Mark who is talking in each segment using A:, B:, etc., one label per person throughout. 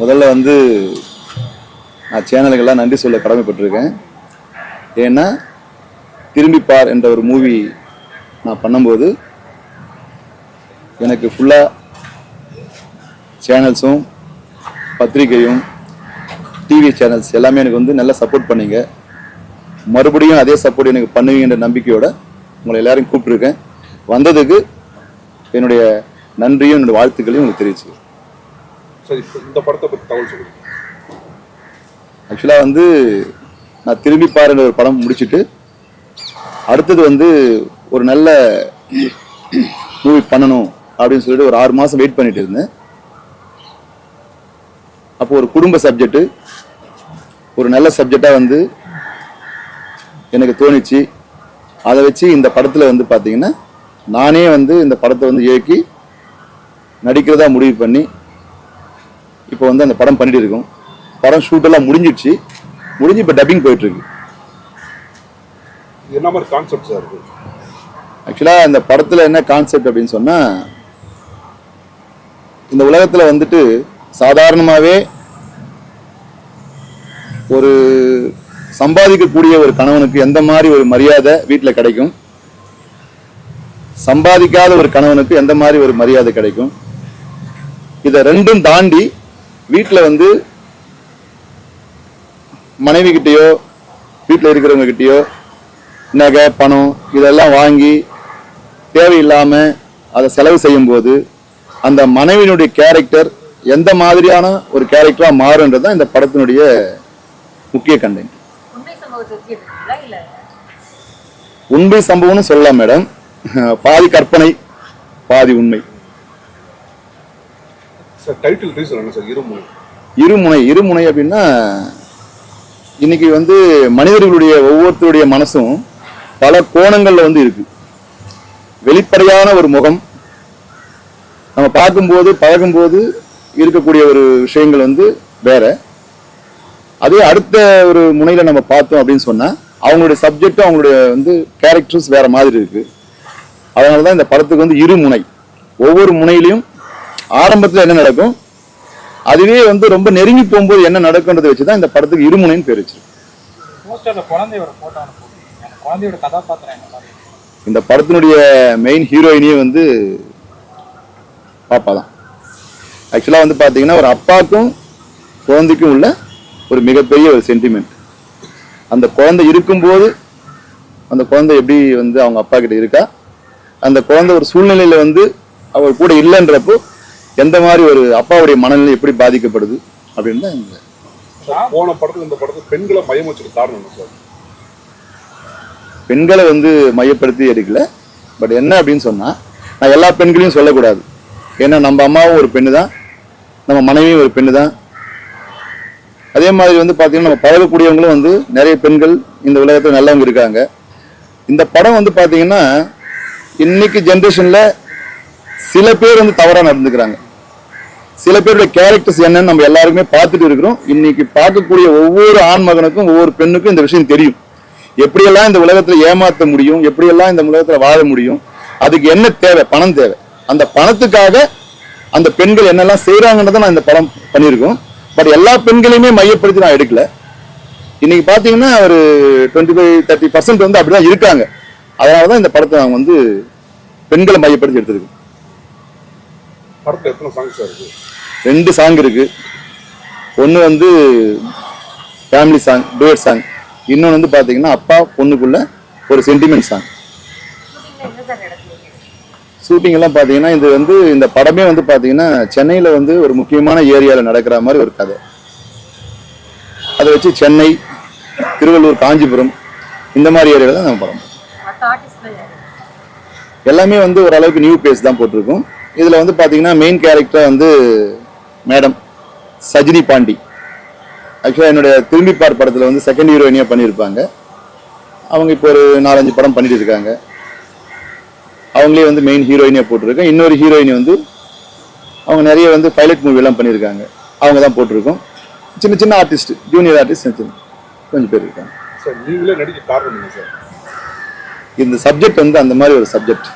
A: முதல்ல வந்து நான் சேனலுக்கெல்லாம் நன்றி சொல்ல கடமைப்பட்டிருக்கேன். ஏன்னா திரும்பி பார் என்ற ஒரு மூவி நான் பண்ணும்போது எனக்கு ஃபுல்லாக சேனல்ஸும் பத்திரிகையும் டிவி சேனல்ஸ் எல்லாமே எனக்கு வந்து நல்லா சப்போர்ட் பண்ணீங்க. மறுபடியும் அதே சப்போர்ட் எனக்கு பண்ணுவீங்கன்ற நம்பிக்கையோடு உங்களை எல்லாரையும் கூப்பிட்ருக்கேன் வந்ததுக்கு என்னுடைய நன்றியும் என்னுடைய வாழ்த்துக்களையும் உங்களுக்கு தெரிவிச்சு
B: சரி இந்த படத்தை பற்றி தகவல் சொல்லுங்க.
A: ஆக்சுவலாக வந்து நான் திரும்பி பாருன்ற ஒரு படம் முடிச்சுட்டு அடுத்தது வந்து ஒரு நல்ல மூவி பண்ணணும் அப்படின்னு சொல்லிட்டு ஒரு ஆறு மாதம் வெயிட் பண்ணிட்டு இருந்தேன். அப்போ ஒரு குடும்ப சப்ஜெக்ட்டு ஒரு நல்ல சப்ஜெக்டாக வந்து எனக்கு தோணுச்சு. அதை வச்சு இந்த படத்தில் வந்து பார்த்தீங்கன்னா நானே வந்து இந்த படத்தை வந்து இயக்கி நடிக்கிறதா முடிவு பண்ணி இப்போ வந்து அந்த படம் பண்ணிட்டு இருக்கோம். படம் ஷூட் எல்லாம் முடிஞ்சிடுச்சு. முடிஞ்சு இப்போ டப்பிங் போயிட்டு இருக்கு
B: இது என்ன மாதிரி கான்செப்ட் சார்
A: ஆக்சுவலாக இந்த படத்தில் என்ன கான்செப்ட் அப்படின்னு சொன்னால் இந்த உலகத்தில் வந்துட்டு சாதாரணமாகவே ஒரு சம்பாதிக்கக்கூடிய ஒரு கணவனுக்கு எந்த மாதிரி ஒரு மரியாதை வீட்டில் கிடைக்கும்? சம்பாதிக்காத ஒரு கணவனுக்கு எந்த மாதிரி ஒரு மரியாதை கிடைக்கும்? இதை ரெண்டும் தாண்டி வீட்டில் வந்து மனைவி கிட்டேயோ வீட்டில் இருக்கிறவங்க கிட்டேயோ நகை பணம் இதெல்லாம் வாங்கி தேவையில்லாமல் அதை செலவு செய்யும்போது அந்த மனைவியினுடைய கேரக்டர் எந்த மாதிரியான ஒரு கேரக்டராக மாறுன்றது தான் இந்த படத்தினுடைய முக்கிய கண்டென்ட்
C: உண்மை
A: சம்பவம்னு சொல்லலாம் மேடம் பாதி கற்பனை பாதி உண்மை.
B: சார் டைட்டில் ரீசன் என்ன சார் இருமுனை.
A: இருமுனை இருமுனை அப்படின்னா இன்னைக்கு வந்து மனிதர்களுடைய ஒவ்வொருத்தருடைய மனசும் பல கோணங்களில் வந்து இருக்கு. வெளிப்படையான ஒரு முகம். நம்ம பார்க்கும்போது பழகும்போது இருக்கக்கூடிய ஒரு விஷயங்கள் வந்து வேற. அதே அடுத்த ஒரு முனையில நம்ம பார்த்தோம் அப்படின்னு சொன்னா அவங்களுடைய சப்ஜெக்டும் அவங்களுடைய வந்து கேரக்டர்ஸ் வேற மாதிரி இருக்கு. அதனால தான் இந்த படத்துக்கு வந்து இரு முனை ஒவ்வொரு முனையிலையும் ஆரம்பத்தில் என்ன நடக்கும்? அதுவே வந்து ரொம்ப நெருங்கி போகும்போது என்ன நடக்குன்றதை வச்சு தான் இந்த படத்துக்கு இருமுனைன்னு பேர் வச்சிருக்கு? இந்த படத்தினுடைய மெயின் ஹீரோயினியே வந்து பாப்பா தான். ஆக்சுவலாக வந்து பார்த்தீங்கன்னா ஒரு அப்பாவுக்கும் குழந்தைக்கும் உள்ள ஒரு மிகப்பெரிய ஒரு சென்டிமெண்ட் அந்த குழந்தை இருக்கும்போது அந்த குழந்தை எப்படி வந்து அவங்க அப்பா கிட்ட இருக்கா? அந்த குழந்தை ஒரு சூழ்நிலையில வந்து அவர் கூட இல்லைன்றப்போ எந்த மாதிரி ஒரு அப்பாவுடைய மனநிலை எப்படி பாதிக்கப்படுது அப்படின்னு தான்
B: போன படத்துல இந்த படத்துல பெண்களை மையம் வச்சுக்க காரணம் சார்?
A: பெண்களை வந்து மையப்படுத்தி எடுக்கல. பட் என்ன அப்படின்னு சொன்னா நான் எல்லா பெண்களையும் சொல்லக்கூடாது. ஏன்னா நம்ம அம்மாவும் ஒரு பெண்ணு தான் நம்ம மனைவியும் ஒரு பெண்ணு தான் அதே மாதிரி வந்து பார்த்தீங்கன்னா நம்ம பழகக்கூடியவங்களும் வந்து நிறைய பெண்கள் இந்த உலகத்தில் நல்லவங்க இருக்காங்க. இந்த படம் வந்து பார்த்தீங்கன்னா இன்னைக்கு ஜென்ரேஷனில் சில பேர் வந்து தவறாக நடந்துக்கிறாங்க. சில பேருடைய கேரக்டர்ஸ் என்னன்னு நம்ம எல்லாருமே பார்த்துட்டு இருக்கிறோம். இன்னைக்கு பார்க்கக்கூடிய ஒவ்வொரு ஆண் மகனுக்கும் ஒவ்வொரு பெண்ணுக்கும் இந்த விஷயம் தெரியும். எப்படியெல்லாம் இந்த உலகத்துல ஏமாற்ற முடியும் எப்படியெல்லாம் இந்த உலகத்துல வாழ முடியும் அதுக்கு என்ன தேவை? பணம் தேவை. அந்த பணத்துக்காக அந்த பெண்கள் என்னெல்லாம் செய்யறாங்கன்றதை நான் இந்த படம் பண்ணியிருக்கோம். பட் எல்லா பெண்களையுமே மையப்படுத்தி நான் எடுக்கல. இன்னைக்கு பார்த்தீங்கன்னா ஒரு டுவெண்ட்டி ஃபைவ் தேர்ட்டி பர்சன்ட் வந்து அப்படிதான் இருக்காங்க. அதனால தான் இந்த படத்தை நாங்கள் வந்து பெண்களை மையப்படுத்தி எடுத்துருக்கோம்.
B: படத்துல எத்தனை சாங்ஸ் இருக்கு?
A: ரெண்டு சாங் இருக்கு. ஒன்று வந்து ஃபேமிலி சாங் டுவெட் சாங் இன்னொன்று வந்து பார்த்தீங்கன்னா அப்பா பொண்ணுக்குள்ள ஒரு சென்டிமெண்ட் சாங் ஷூட்டிங் எல்லாம் பார்த்தீங்கன்னா இது வந்து இந்த படமே வந்து பார்த்தீங்கன்னா சென்னையில் வந்து ஒரு முக்கியமான ஏரியாவில் நடக்கிற மாதிரி ஒரு கதை. அதை வச்சு சென்னை திருவள்ளூர் காஞ்சிபுரம் இந்த மாதிரி ஏரியாவில் தான் நம்ம படம் எல்லாமே வந்து ஓரளவுக்கு நியூ பேஸ் தான் போட்டிருக்கோம். இதில் வந்து பார்த்தீங்கன்னா மெயின் கேரக்டர் வந்து மேடம் சஜினி பாண்டி. ஆக்சுவலாக என்னுடைய திரும்பி பார் படத்தில் வந்து செகண்ட் ஹீரோயினியாக பண்ணியிருப்பாங்க. அவங்க இப்போ ஒரு நாலஞ்சு படம் பண்ணிட்டு இருக்காங்க. அவங்களே வந்து மெயின் ஹீரோயினியாக போட்டிருக்கேன். இன்னொரு ஹீரோயினி வந்து அவங்க நிறைய வந்து பைலட் மூவிலாம் பண்ணியிருக்காங்க. அவங்க தான் போட்டிருக்கோம். சின்ன சின்ன ஆர்டிஸ்ட் ஜூனியர் ஆர்டிஸ்ட் கொஞ்சம் பேர் இருக்காங்க.
B: சார் நீங்களே நடிக்க காரணம் சார்
A: இந்த சப்ஜெக்ட் வந்து அந்த மாதிரி ஒரு சப்ஜெக்ட்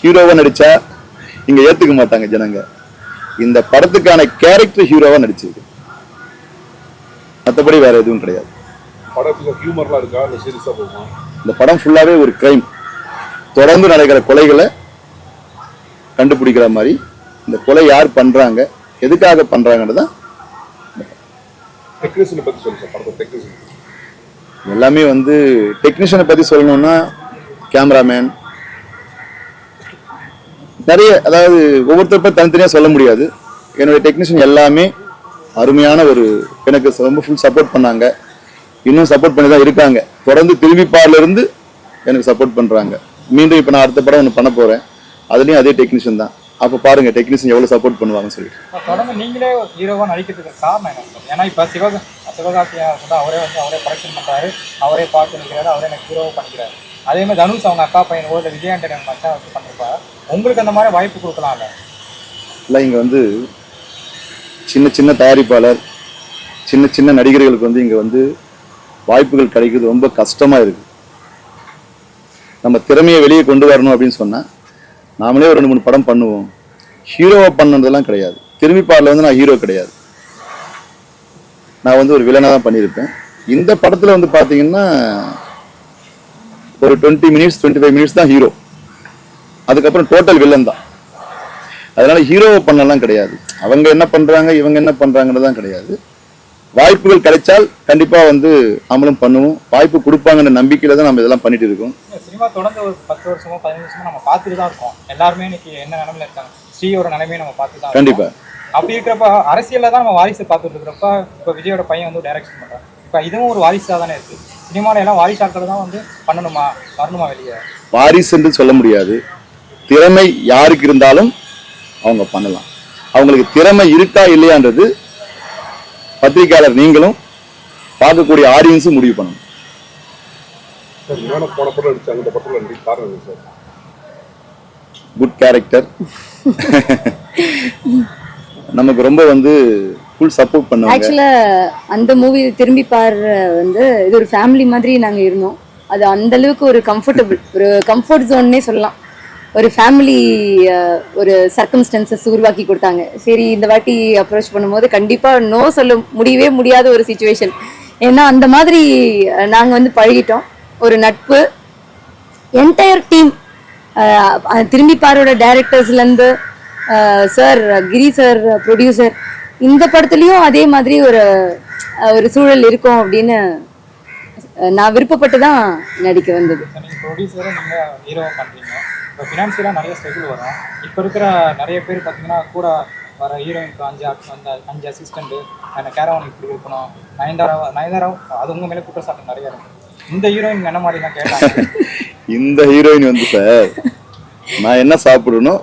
A: ஹீரோவா நடிச்சா இங்க ஏத்துக்க மாட்டாங்க ஜனங்க. இந்த படத்துக்கான கேரக்டர் ஹீரோவா நடிச்சிருக்கு. மற்றபடி வேற எதுவும் கிடையாது. இந்த படம் ஃபுல்லாவே ஒரு கிரைம் தொடர்ந்து நடக்கிற கொலைகளை கண்டுபிடிக்கிற மாதிரி இந்த கொலை யார் பண்றாங்க எதுக்காக பண்றாங்கன்னு தான் எல்லாமே வந்து டெக்னீஷியனை பத்தி சொல்லணும்னா கேமராமேன் நிறைய அதாவது ஒவ்வொருத்தருப்ப தனித்தனியாக சொல்ல முடியாது. என்னுடைய டெக்னீஷியன் எல்லாமே அருமையான ஒரு எனக்கு ரொம்ப ஃபுல் சப்போர்ட் பண்ணாங்க. இன்னும் சப்போர்ட் பண்ணி தான் இருக்காங்க. தொடர்ந்து திரும்பி எனக்கு சப்போர்ட் பண்ணுறாங்க மீண்டும் இப்போ நான் அடுத்த படம் ஒன்று பண்ண போகிறேன் அதுலேயும் அதே டெக்னீஷியன் தான். அப்போ பாருங்க டெக்னீஷியன் எவ்வளோ சப்போர்ட் பண்ணுவாங்கன்னு சொல்லிட்டு.
D: தொடர்ந்து நீங்களே ஹீரோவாக நடிக்கிறதுக்கு காரணம் ஏன்னா இப்போ சிவகா சிவகார்த்தியா வந்து அவரே வந்து அவரே ப்ரொடக்ஷன் பண்ணுறாரு அவரே பார்த்து நிற்கிறாரு அவரே எனக்கு ஹீரோவை பண்ணிக்கிறாரு. அதே மாதிரி தனுஷ் அவங்க அக்கா பையன் இல்லை விஜயாண்டன் ஆண்டனி மச்சான் வச்சு பண்ணிருப்பா. உங்களுக்கு அந்த மாதிரி வாய்ப்பு கொடுக்கலாம்ல?
A: இல்லை இங்கே வந்து சின்ன சின்ன தயாரிப்பாளர் சின்ன சின்ன நடிகர்களுக்கு வந்து இங்கே வந்து வாய்ப்புகள் கிடைக்கிறது ரொம்ப கஷ்டமாக இருக்கு. நம்ம திறமையை வெளியே கொண்டு வரணும் அப்படின்னு சொன்னால் நாமளே ஒரு ரெண்டு மூணு படம் பண்ணுவோம். ஹீரோவை பண்ணதெல்லாம் கிடையாது. திரும்பி பாடல வந்து நான் ஹீரோ கிடையாது. நான் வந்து ஒரு வில்லனாக தான் பண்ணியிருப்பேன். இந்த படத்தில் வந்து பார்த்தீங்கன்னா ஒரு twenty minutes twenty five minutes தான் ஹீரோ அதுக்கப்புறம் டோட்டல் வில்லன் தான். அதனால ஹீரோவை பண்ணலாம் கிடையாது. அவங்க என்ன பண்றாங்க இவங்க என்ன பண்றாங்கன்னு தான் கிடையாது. வாய்ப்புகள் கிடைச்சால் கண்டிப்பா வந்து நம்மளும் பண்ணுவோம். வாய்ப்பு கொடுப்பாங்கன்ற நம்பிக்கையில தான் நம்ம இதெல்லாம் பண்ணிட்டு இருக்கோம்.
D: சினிமா தொடர்ந்து ஒரு பத்து வருஷமோ பதினஞ்சு வருஷமோ நம்ம பார்த்துட்டு தான் இருக்கோம். எல்லாருமே இன்னைக்கு என்ன நிலைமையில இருக்காங்க? ஸ்ரீயோட நிலைமையை நம்ம பார்த்து தான் இருக்கோம்.
A: கண்டிப்பா.
D: அப்படி இருக்கிறப்ப அரசியல்ல தான் நம்ம வாரிசு பார்த்துட்டு இருக்கிறப்ப இப்போ விஜயோட பையன் வந்து டைரக்ஷன் பண்றான். இப்போ இதுவும் ஒரு வாரிசாக தானே இருக்கு. சினிமால எல்லாம் வாரிசாக்கள் தான் வந்து பண்ணணுமா? வரணுமா வெளியே?
A: வாரிசு என்று சொல்ல முடியாது. திறமை யாருக்கு இருந்தாலும் அவங்க பண்ணலாம். அவங்களுக்கு திறமை இருக்கா இல்லையான்றது பத்திரிக்கையாளர் நீங்களும் பார்க்கக்கூடிய ஆடியன்ஸும் முடிவு பண்ணணும். குட் கேரக்டர் நமக்கு ரொம்ப வந்து ஃபுல் சப்போர்ட் பண்ணுவாங்க.
E: ஆக்சுவலா அந்த மூவி திரும்பி பாரு வந்து இது ஒரு ஃபேமிலி மாதிரி நாங்க இருந்தோம். அது அந்த அளவுக்கு ஒரு கம்ஃபர்டபுள் ஒரு கம்ஃபர்ட் ஜோன்னே சொல்லலாம். ஒரு ஃபேமிலி ஒரு சர்க்கம்ஸ்டன்சஸ் உருவாக்கி கொடுத்தாங்க. சரி இந்த வாட்டி அப்ரோச் பண்ணும்போது கண்டிப்பா நோ சொல்ல முடியவே முடியாத ஒரு சுச்சுவேஷன் ஏன்னா அந்த மாதிரி நாங்கள் நாங்க வந்து பழகிட்டோம். ஒரு நட்பு. என்டையர் டீம் திரும்பி பாரோட டேரக்டர்ஸ்லேருந்து சார் கிரி சார் ப்ரொடியூசர் இந்த படத்துலையும் அதே மாதிரி ஒரு ஒரு சூழல் இருக்கும் அப்படின்னு நான் விருப்பப்பட்டு தான் நடிக்க வந்தது.
D: இப்போ ஃபினான்ஷியலாக நிறைய ஸ்ட்ரகிள் வரும். இப்போ இருக்கிற நிறைய பேர் பார்த்தீங்கன்னா கூட வர ஹீரோயினுக்கு அஞ்சு அந்த அஞ்சு அசிஸ்டண்ட்டு அந்த கேரவன் இப்படி இருக்கணும். நயன்தாரா நயன்தாரா அது உங்கள் மேலே குற்றச்சாட்டு நிறைய இருக்கு. இந்த ஹீரோயின் என்ன மாதிரிலாம் கேட்டாங்க?
A: இந்த ஹீரோயின் வந்து சார் நான் என்ன சாப்பிடணும்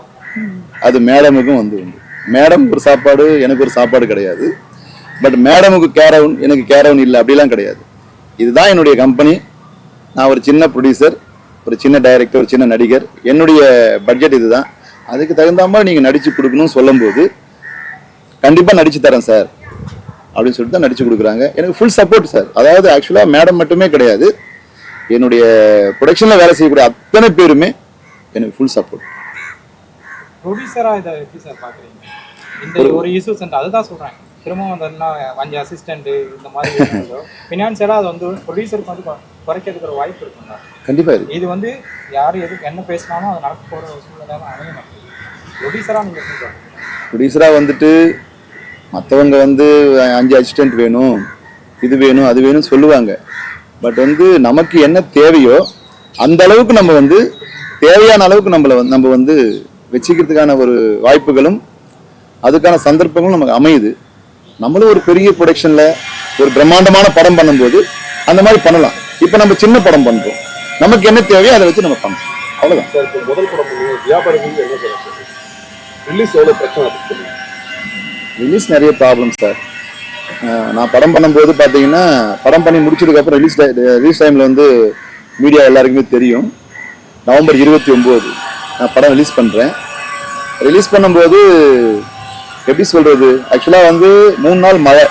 A: அது மேடமுக்கும் வந்து உண்டு. மேடம் ஒரு சாப்பாடு எனக்கு ஒரு சாப்பாடு கிடையாது. பட் மேடமுக்கு கேரவுன் எனக்கு கேரவுன் இல்லை அப்படிலாம் கிடையாது. இதுதான் என்னுடைய கம்பெனி நான் ஒரு சின்ன ப்ரொடியூசர் ஒரு சின்ன டைரக்டர் ஒரு சின்ன நடிகர். என்னுடைய பட்ஜெட் இதுதான். அதுக்கு தகுந்த மாதிரி நீங்கள் நடித்து கொடுக்கணும்னு சொல்லும்போது கண்டிப்பாக நடித்து தரேன் சார். அப்படின்னு சொல்லிட்டு தான் நடித்து கொடுக்குறாங்க. எனக்கு ஃபுல் சப்போர்ட் சார். அதாவது ஆக்சுவலாக மேடம் மட்டுமே கிடையாது. என்னுடைய ப்ரொடக்ஷனில் வேலை செய்யக்கூடிய அத்தனை பேருமே எனக்கு ஃபுல் சப்போர்ட்
D: ப்ரொடியூசராக இதை எப்படி சார் பார்க்குறீங்க இந்த ஒரு இஷ்யூஸ் அதுதான் சொல்கிறேன் திரும்பவும் அந்த என்ன அஞ்சு அசிஸ்டண்ட்டு இந்த மாதிரி ஃபினான்ஷியலாக அது வந்து ப்ரொடியூசருக்கு வந்து குறைக்கிறதுக்கு ஒரு வாய்ப்பு இருக்குங்க
A: கண்டிப்பாக இருக்கு.
D: இது வந்து யார் எது என்ன பேசினாலும் அது நடக்க போகிற ஒரு சூழ்நிலை அமைய மாட்டேங்குது ப்ரொடியூசராக நீங்கள் பார்க்குறீங்க
A: ப்ரொடியூசராக வந்துட்டு மற்றவங்க வந்து அஞ்சு அசிஸ்டன்ட் வேணும் இது வேணும் அது வேணும் சொல்லுவாங்க. பட் வந்து நமக்கு என்ன தேவையோ அந்த அளவுக்கு நம்ம வந்து தேவையான அளவுக்கு நம்மளை நம்ம வந்து வச்சுக்கிறதுக்கான ஒரு வாய்ப்புகளும் அதுக்கான சந்தர்ப்பங்களும் நமக்கு அமையுது. நம்மளும் ஒரு பெரிய ப்ரொடக்ஷனில் ஒரு பிரம்மாண்டமான படம் பண்ணும்போது அந்த மாதிரி பண்ணலாம். இப்போ நம்ம சின்ன படம் பண்ணுறோம் நமக்கு என்ன தேவையோ அதை வச்சு நம்ம பண்ணலாம் அவ்வளோதான்
B: சார் இப்போ முதல் படம் பண்ணுங்க வியாபாரிகள் என்ன சார்? ரிலீஸ் எவ்வளோ பிரச்சனை.
A: ரிலீஸ் நிறைய ப்ராப்ளம் சார். நான் படம் பண்ணும்போது பார்த்தீங்கன்னா படம் பண்ணி முடிச்சதுக்கப்புறம் ரிலீஸ் ரிலீஸ் டைமில் வந்து மீடியா எல்லாருக்குமே தெரியும். நவம்பர் இருபத்தி ஒம்பது. நான் படம் ரிலீஸ் பண்ணுறேன் ரிலீஸ் பண்ணும்போது எப்படி சொல்கிறது ஆக்சுவலாக வந்து மூணு நாள் மழை.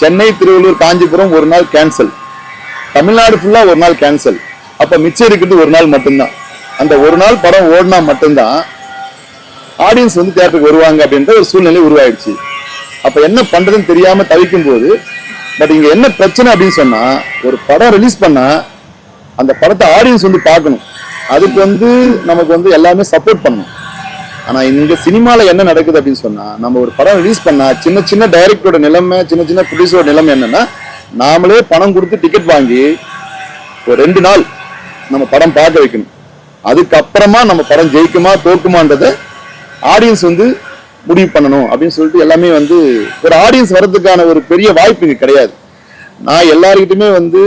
A: சென்னை திருவள்ளூர் காஞ்சிபுரம் ஒரு நாள் கேன்சல் தமிழ்நாடு ஃபுல்லாக ஒரு நாள் கேன்சல் அப்போ மிச்சம் இருக்கிறது ஒரு நாள் மட்டும்தான். அந்த ஒரு நாள் படம் ஓடினா மட்டும்தான் ஆடியன்ஸ் வந்து தேட்டருக்கு வருவாங்க அப்படின்ற ஒரு சூழ்நிலை உருவாயிடுச்சு. அப்போ என்ன பண்ணுறதுன்னு தெரியாமல் தவிக்கும் போது பட் இங்கே என்ன பிரச்சனை அப்படின்னு சொன்னால் ஒரு படம் ரிலீஸ் பண்ணால் அந்த படத்தை ஆடியன்ஸ் வந்து பார்க்கணும். அதுக்கு வந்து நமக்கு வந்து எல்லாமே சப்போர்ட் பண்ணணும். ஆனா இந்த சினிமால என்ன நடக்குது அப்படின்னு சொன்னா நம்ம ஒரு படம் ரிலீஸ் பண்ணா சின்ன சின்ன டைரக்டரோட நிலைமை சின்ன சின்ன ப்ரொடியூசரோட நிலைமை என்னன்னா நாமளே பணம் கொடுத்து டிக்கெட் வாங்கி ஒரு ரெண்டு நாள் நம்ம படம் பார்க்க வைக்கணும். அதுக்கப்புறமா நம்ம படம் ஜெயிக்குமா தோக்குமான்றதை ஆடியன்ஸ் வந்து முடிவு பண்ணணும் அப்படின்னு சொல்லிட்டு எல்லாமே வந்து ஒரு ஆடியன்ஸ் வர்றதுக்கான ஒரு பெரிய வாய்ப்பு இங்கே கிடையாது. நான் எல்லாருக்கிட்டுமே வந்து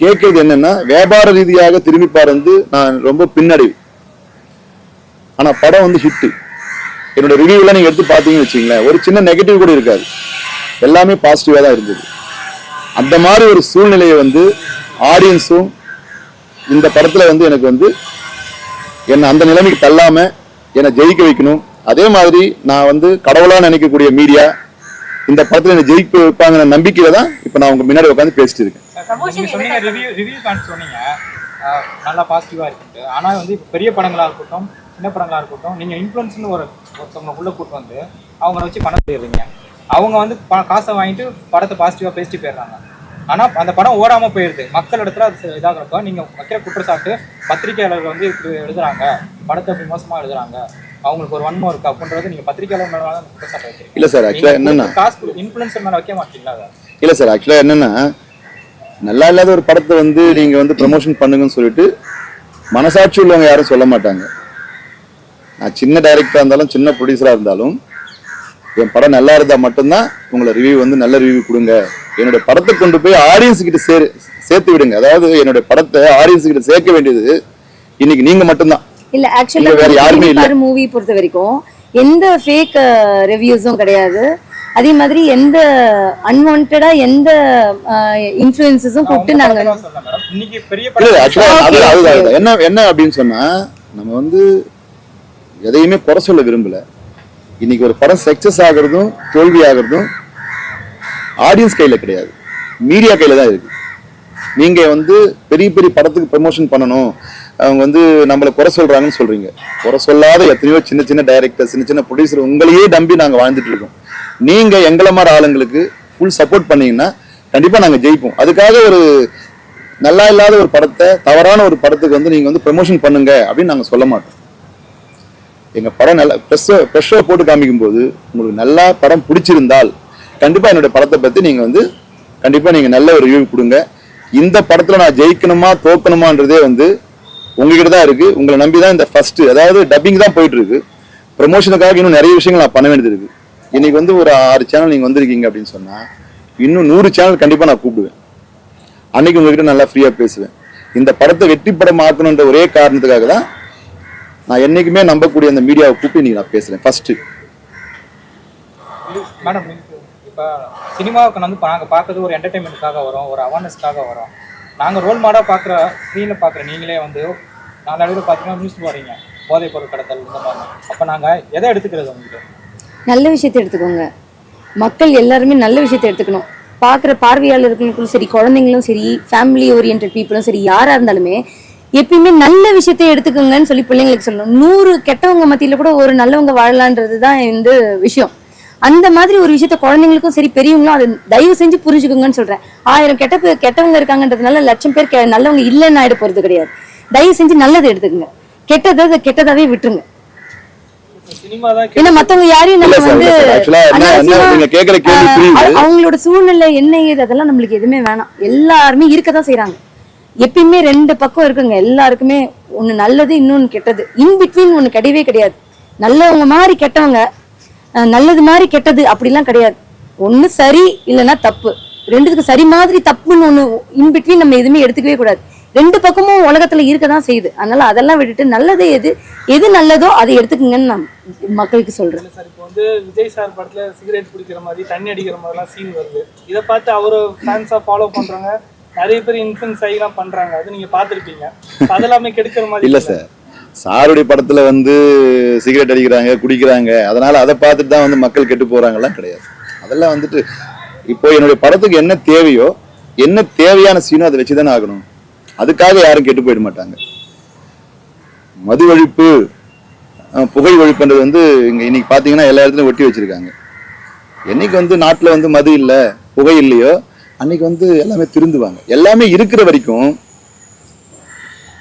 A: கேட்கறது என்னன்னா வியாபார ரீதியாக திரும்பி பாருந்து நான் ரொம்ப பின்னடைவு. ஆனா படம் வந்து ஹிட்டு என்னோட ரிவ்யூலாம் நீங்க எடுத்து பார்த்தீங்கன்னு வச்சுங்களேன் ஒரு சின்ன நெகட்டிவ் கூட இருக்காது. எல்லாமே பாசிட்டிவா தான் இருந்தது. அந்த மாதிரி ஒரு சூழ்நிலையை வந்து ஆடியன்ஸும் இந்த படத்துல வந்து எனக்கு வந்து என்னை அந்த நிலைமைக்கு தள்ளாம என்னை ஜெயிக்க வைக்கணும். அதே மாதிரி நான் வந்து கடவுளா நினைக்கக்கூடிய மீடியா இந்த படத்துல என்னை ஜெயிக்க வைப்பாங்கிற நம்பிக்கையில தான் இப்போ நான் உங்க முன்னாடி உட்காந்து பேசிட்டு இருக்கேன்.
D: நீங்க சொன்னீங்க ரிவ்யூ ரிவ்யூ கார்டு சொன்னீங்க. நல்லா பாசிட்டிவா இருக்குன்ட்டு. ஆனா வந்து இப்ப பெரிய படங்களா இருக்கட்டும் சின்ன படங்களா இருக்கட்டும் நீங்க இன்ஃபுளுன்ஸ்னு ஒரு ஒருத்தவங்க உள்ள கூட்டு வந்து அவங்கள வச்சு பணம் போயிடுறீங்க அவங்க வந்து ப- காசை வாங்கிட்டு படத்தை பாசிட்டிவா பேசிட்டு போயிடுறாங்க. ஆனா அந்த படம் ஓடாம போயிருது. மக்கள் இடத்துல அது இதாகிறப்ப நீங்க வைக்கிற குற்றச்சாட்டு பத்திரிகையாளர்கள் வந்து இப்படி எழுதுறாங்க. படத்தை இப்படி மோசமா எழுதுறாங்க. அவங்களுக்கு ஒரு வன்மம் இருக்கு அப்படின்றது நீங்க பத்திரிகையாளர் மேல குற்றச்சாட்டு வைக்கிறீங்க.
A: இல்ல சார் ஆக்சுவலா என்னன்னா?
D: காசு இன்ஃபுளுன்சர் மேல வைக்க மாட்டீங்களா
A: இல்ல சார் ஆக்சுவலா என்னன்னா? நல்லா இல்லாத ஒரு படத்தை வந்து நீங்க வந்து ப்ரமோஷன் பண்ணுங்கன்னு சொல்லிட்டு மனசாட்சி உள்ளவங்க யாரும் சொல்ல மாட்டாங்க. நான் சின்ன டைரக்டரா இருந்தாலும் சின்ன ப்ரொடியூசரா இருந்தாலும் என் படம் நல்லா இருந்தா மட்டும்தான் உங்களை ரிவ்யூ வந்து நல்ல ரிவ்யூ கொடுங்க. என்னுடைய படத்தை கொண்டு போய் ஆடியன்ஸ் கிட்ட சேர் சேர்த்து விடுங்க. அதாவது என்னுடைய படத்தை ஆடியன்ஸ் கிட்ட சேர்க்க வேண்டியது இன்னைக்கு நீங்க மட்டும்தான்.
E: இல்ல
A: இங்க வேற யாருமே இல்ல.
E: ஆக்சுவலா மூவி பொறுத்த வரைக்கும் எந்த ஃபேக் ரிவ்யூஸும் கிடையாது. அதே மாதிரி எந்த அன்வான்டா எந்த இன்ஃபுளுசஸும் கூப்பிட்டு நாங்க.
A: என்ன என்ன அப்படின்னு சொன்னா நம்ம வந்து எதையுமே குறை சொல்ல விரும்பல. இன்னைக்கு ஒரு படம் சக்சஸ் ஆகுறதும் தோல்வி ஆகுறதும் ஆடியன்ஸ் கையில கிடையாது. மீடியா கையில தான் இருக்கு. நீங்க வந்து பெரிய பெரிய படத்துக்கு ப்ரமோஷன் பண்ணணும். அவங்க வந்து நம்மளை குறை சொல்றாங்கன்னு சொல்றீங்க. குறை சொல்லாத எத்தனையோ சின்ன சின்ன டைரக்டர் சின்ன சின்ன ப்ரொடியூசர் உங்களையே நம்பி நாங்க வாழ்ந்துட்டு இருக்கோம். நீங்க எங்களை மாதிரி ஆளுங்களுக்கு ஃபுல் சப்போர்ட் பண்ணீங்கன்னா கண்டிப்பா நாங்க ஜெயிப்போம். அதுக்காக ஒரு நல்லா இல்லாத ஒரு படத்தை தவறான ஒரு படத்துக்கு வந்து நீங்க வந்து ப்ரமோஷன் பண்ணுங்க அப்படின்னு நாங்க சொல்ல மாட்டோம். எங்க படம் நல்லா ப்ரெஷ் ப்ரெஷ்ஷோ போட்டு காமிக்கும் போது உங்களுக்கு நல்லா படம் பிடிச்சிருந்தால் கண்டிப்பா என்னுடைய படத்தை பத்தி நீங்க வந்து கண்டிப்பா நீங்க நல்ல ஒரு ரிவ்யூ கொடுங்க. இந்த படத்துல நான் ஜெயிக்கணுமா தோக்கணுமான்றதே வந்து உங்ககிட்ட தான் இருக்கு. உங்களை நம்பி தான் இந்த ஃபர்ஸ்ட் அதாவது டப்பிங் தான் போயிட்டு இருக்கு. ப்ரமோஷனுக்காக இன்னும் நிறைய விஷயங்கள் நான் பண்ண வேண்டியது இருக்கு. இன்னைக்கு வந்து ஒரு ஆறு சேனல் நீங்க வந்திருக்கீங்க அப்படின்னு சொன்னா இன்னும் நூறு சேனல் கண்டிப்பா நான் கூப்பிடுவேன். அன்னைக்கு உங்ககிட்ட நல்லா ஃப்ரீயா பேசுவேன். இந்த படத்தை வெற்றி படம் ஆக்கணுன்ற ஒரே காரணத்துக்காக தான் நான் என்னைக்குமே நம்பக்கூடிய அந்த மீடியாவை கூப்பிட்டு இன்னைக்கு நான் பேசுறேன். ஃபர்ஸ்ட்
D: மேடம் இப்போ சினிமாவுக்கு வந்து நாங்கள் பார்க்கறது ஒரு என்டர்டைன்மெண்ட்டுக்காக வரும் ஒரு அவேர்னஸ்க்காக வரும். நாங்கள் ரோல் மாடாக பார்க்குற ஸ்க்ரீனில் பார்க்குற நீங்களே வந்து நாலு அளவில் பார்த்தீங்கன்னா நியூஸ் போகிறீங்க போதைப் பொருள் கடத்தல் இந்த மாதிரி. அப்போ நாங்கள் எதை எடுத்துக்கிறது உங்களுக்கு?
E: நல்ல விஷயத்தை எடுத்துக்கோங்க. மக்கள் எல்லாருமே நல்ல விஷயத்தை எடுத்துக்கணும். பார்க்குற பார்வையாளர்களுக்கும் சரி குழந்தைங்களும் சரி ஃபேமிலி ஓரியன்ட் பீப்புளும் சரி யாராக இருந்தாலுமே எப்பயுமே நல்ல விஷயத்தை எடுத்துக்கோங்கன்னு சொல்லி பிள்ளைங்களுக்கு சொல்லணும். நூறு கெட்டவங்க மத்தியில் கூட ஒரு நல்லவங்க வாழலான்றது தான் இந்த விஷயம். அந்த மாதிரி ஒரு விஷயத்த குழந்தைங்களுக்கும் சரி பெரியவங்களும் அதை தயவு செஞ்சு புரிஞ்சுக்கோங்கன்னு சொல்கிறேன் ஆயிரம் கெட்ட பேர் கெட்டவங்க இருக்காங்கன்றதுனால லட்சம் பேர் கெ- நல்லவங்க இல்லைன்னு ஆகிட போகிறது கிடையாது. தயவு செஞ்சு நல்லதை எடுத்துக்கோங்க. கெட்டதை அதை கெட்டதாவே விட்டுருங்க. ஏன்னா மத்தவங்க யாரையும் நம்ம வந்து அவங்களோட சூழ்நிலை என்ன ஏது அதெல்லாம் நம்மளுக்கு எதுவுமே வேணாம். எல்லாருமே இருக்கதான் செய்றாங்க. எப்பயுமே ரெண்டு பக்கம் இருக்குங்க. எல்லாருக்குமே ஒண்ணு நல்லது இன்னொன்னு கெட்டது. இன் பிட்வீன் ஒண்ணு கிடையவே கிடையாது. நல்லவங்க மாதிரி கெட்டவங்க நல்லது மாதிரி கெட்டது அப்படிலாம் கிடையாது. ஒண்ணு சரி இல்லைன்னா தப்பு. ரெண்டுத்துக்கு சரி மாதிரி தப்புன்னு ஒண்ணு இன் பிட்வீன் நம்ம எதுவுமே எடுத்துக்கவே கூடாது. ரெண்டு பக்கமும் உலகத்துல இருக்கதான் செய்யுது. அதனால அதெல்லாம் விட்டுட்டு நல்லது எது எது நல்லதோ அதை எடுத்துக்கங்கன்னு நான் மக்களுக்கு சொல்றேன்.
F: சார் இப்போ வந்து விஜய் சார் படத்துல சிகரெட் குடிக்கிற மாதிரி தண்ணி அடிக்கிற மாதிரிலாம் சீன் வருது. இதை பார்த்து அவரு ஃபேன்ஸா ஃபாலோ பண்றாங்க நிறைய பேர் இன்ஃபுளுன்ஸ் ஆகிலாம் பண்றாங்க. அது நீங்க பார்த்திருப்பீங்க. அதெல்லாமே கெடுக்கிற மாதிரி
A: இல்ல சார். சாருடைய படத்துல வந்து சிகரெட் அடிக்கிறாங்க குடிக்கிறாங்க. அதனால அதை பார்த்துட்டு தான் வந்து மக்கள் கெட்டு போறாங்கலாம் கிடையாது. அதெல்லாம் வந்துட்டு இப்போ என்னுடைய படத்துக்கு என்ன தேவையோ என்ன தேவையான சீனோ அதை வச்சு தானே ஆகணும். அதுக்காக யாரும் கெட்டு போயிட மாட்டாங்க. மது ஒழிப்பு புகை ஒழிப்புன்றது வந்து இங்க இன்னைக்கு பாத்தீங்கன்னா எல்லா இடத்துலயும் ஒட்டி வச்சிருக்காங்க. என்னைக்கு வந்து நாட்டுல வந்து மது இல்ல புகை இல்லையோ அன்னைக்கு வந்து எல்லாமே திருந்துவாங்க. எல்லாமே இருக்கிற வரைக்கும்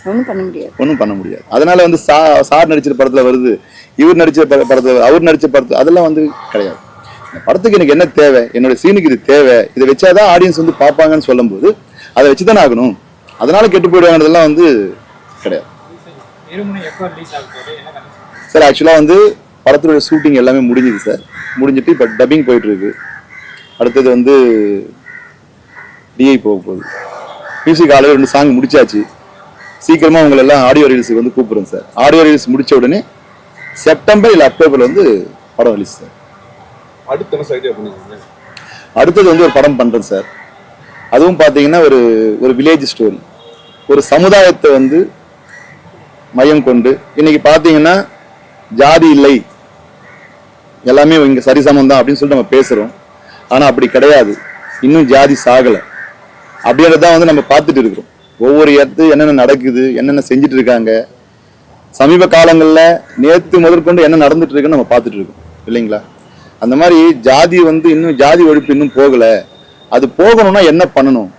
E: ஒன்றும் பண்ண முடியாது.
A: ஒன்றும் பண்ண முடியாது. அதனால வந்து சா சார் நடிச்ச படத்துல வருது இவர் நடிச்ச பட- படத்துல அவர் நடிச்ச படத்துல அதெல்லாம் வந்து கிடையாது. இந்த படத்துக்கு எனக்கு என்ன தேவை என்னோட சீனுக்கு இது தேவை இதை வச்சாதான் ஆடியன்ஸ் வந்து பார்ப்பாங்கன்னு சொல்லும்போது அதை வச்சு தானே ஆகணும். அதனால கெட்டு போயிடுவாங்கிறதெல்லாம் வந்து கிடையாது. சார் ஆக்சுவலாக வந்து படத்தோட ஷூட்டிங் எல்லாமே முடிஞ்சுது சார். முடிஞ்சிட்டு இப்போ டப்பிங் போயிட்டு இருக்கு அடுத்தது வந்து டிஐ போக போகுது. மியூசிக் ஆல்ரெடி ரெண்டு சாங் முடிச்சாச்சு. சீக்கிரமா உங்களை எல்லாம் ஆடியோ ரீல்ஸுக்கு வந்து கூப்பிடுறேன் சார். ஆடியோ ரீல்ஸ் முடிச்ச உடனே செப்டம்பர் இல்லை அக்டோபர்ல வந்து படம் ரிலீஸ் சார். அடுத்தது வந்து ஒரு படம் பண்றேன் சார். அதுவும் பார்த்தீங்கன்னா ஒரு ஒரு வில்லேஜ் ஸ்டோரி ஒரு சமுதாயத்தை வந்து மையம் கொண்டு இன்னைக்கு பார்த்தீங்கன்னா ஜாதி இல்லை. எல்லாமே இங்கே சரிசமம் தான் அப்படின்னு சொல்லிட்டு நம்ம பேசுகிறோம் ஆனால் அப்படி கிடையாது. இன்னும் ஜாதி சாகல. தான் வந்து நம்ம பார்த்துட்டு இருக்கிறோம். ஒவ்வொரு இடத்து என்னென்ன நடக்குது என்னென்ன செஞ்சுட்டு இருக்காங்க. சமீப காலங்களில் நேற்று முதற்கொண்டு என்ன நடந்துட்டு இருக்குன்னு நம்ம பார்த்துட்டு இருக்கோம். இல்லைங்களா? அந்த மாதிரி ஜாதி வந்து இன்னும் ஜாதி ஒழிப்பு இன்னும் போகலை. அது போகணும்னா என்ன பண்ணணும்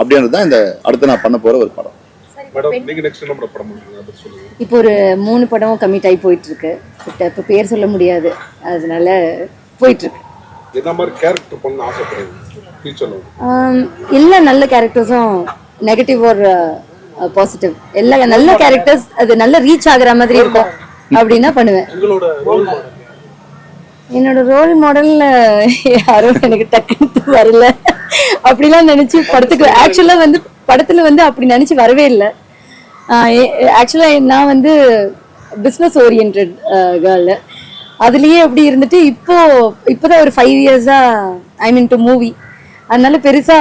A: அப்படின்றது தான் இந்த அடுத்து நான் பண்ண போற ஒரு படம்.
C: இப்போ
B: மேடம்
C: பெண்
B: நீங்க நெக்ஸ்ட் என்ன படம் பண்ணுவீங்க அதை பத்தி சொல்லுங்க.
E: இப்போ ஒரு மூணு படம் கமிட் ஆகி போயிட்டு இருக்கு பட் இப்போ பேர் சொல்ல முடியாது. அதனால போயிட்டு இருக்கு
B: என்ன மாதிரி கேரக்டர் பண்ண ஆசைப்படுறீங்க? ஃபியூச்சர்ல
E: ஆம், எல்லா நல்ல கேரக்டர்ஸும் நெகட்டிவ் ஒரு பாசிட்டிவ் எல்லா நல்ல கேரக்டர்ஸ் அது நல்ல ரீச் ஆகுற மாதிரி இருக்கும். அப்படின்னா பண்ணுவேன். என்னோட ரோல் மாடல் யாரும் எனக்கு டக்குன்னு வரல. அப்படிலாம் நினைச்சு படத்துக்கு ஆக்சுவலா வந்து படத்துல வந்து அப்படி நினைச்சு வரவே இல்லை. ஆக்சுவலா நான் வந்து பிஸ்னஸ் ஓரியன்ட் கேர்ள் அதுலயே அப்படி இருந்துட்டு இப்போ இப்போதான் ஒரு ஃபைவ் இயர்ஸா ஐ மீன் டு மூவி அதனால பெருசா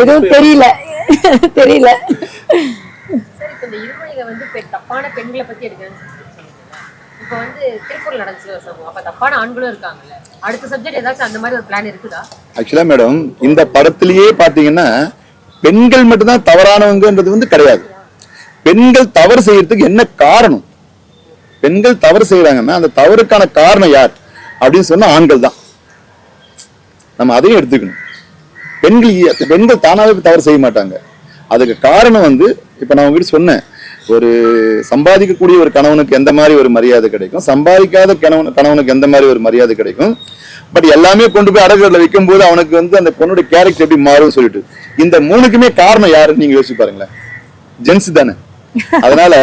E: எதுவும் தெரியல. தெரியல.
C: வந்து தப்பான பெண்களை பத்தி எடுக்கிறேன்னு சொல்லிட்டு இப்போ வந்து திருப்பூர் நடந்துச்சு சம்பவம் அப்ப தப்பான ஆண்களும் இருக்காங்கல்ல. அடுத்த சப்ஜெக்ட் ஏதாச்சும் அந்த மாதிரி ஒரு பிளான் இருக்குதா?
A: ஆக்சுவலா மேடம் இந்த படத்திலேயே பாத்தீங்கன்னா பெண்கள் மட்டும்தான் தவறானவங்கன்றது வந்து கிடையாது. பெண்கள் தவறு செய்யறதுக்கு என்ன காரணம்? பெண்கள் தவறு செய்யறாங்கன்னா அந்த தவறுக்கான காரணம் யார்? அப்படின்னு சொன்னா ஆண்கள் தான். நம்ம அதையும் எடுத்துக்கணும். பெண்கள் பெண்கள் தானாகவே தவறு செய்ய மாட்டாங்க. அதுக்கு காரணம் வந்து இப்ப நான் உங்ககிட்ட சொன்னேன். ஒரு சம்பாதிக்கக்கூடிய ஒரு கணவனுக்கு எந்த மாதிரி ஒரு மரியாதை கிடைக்கும்? சம்பாதிக்காத கணவன் கணவனுக்கு எந்த மாதிரி ஒரு மரியாதை கிடைக்கும்? பட் எல்லாமே கொண்டு போய் அடகுல வைக்கும் போது அவனுக்கு வந்து அந்த பொண்ணுடைய கேரக்டர் எப்படி மாறும்னு சொல்லிட்டு. இந்த மூணுக்குமே காரணம் யாருன்னு நீங்க யோசிச்சு பாருங்களேன். ஜென்ஸ் தானே. அதனால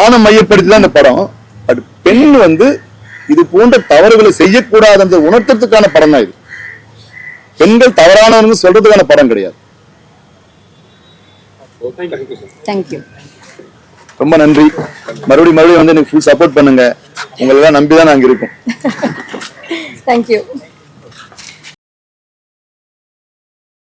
A: ஆணை மையப்படுத்தி தான் இந்த படம். பட் பெண் வந்து இது போன்ற தவறுகளை செய்யக்கூடாதுன்ற உணர்த்துறதுக்கான படம் தான் இது. பெண்கள் தவறானவங்க சொல்றதுக்கான படம் கிடையாது.
B: தேங்க்யூ
A: ரொம்ப நன்றி. மறுபடியும் மறுபடியும் வந்து எனக்கு ஃபுல் சப்போர்ட் பண்ணுங்க. உங்களெல்லாம் நம்பி தான் நாங்கள் இருக்கோம்
E: தேங்க்யூ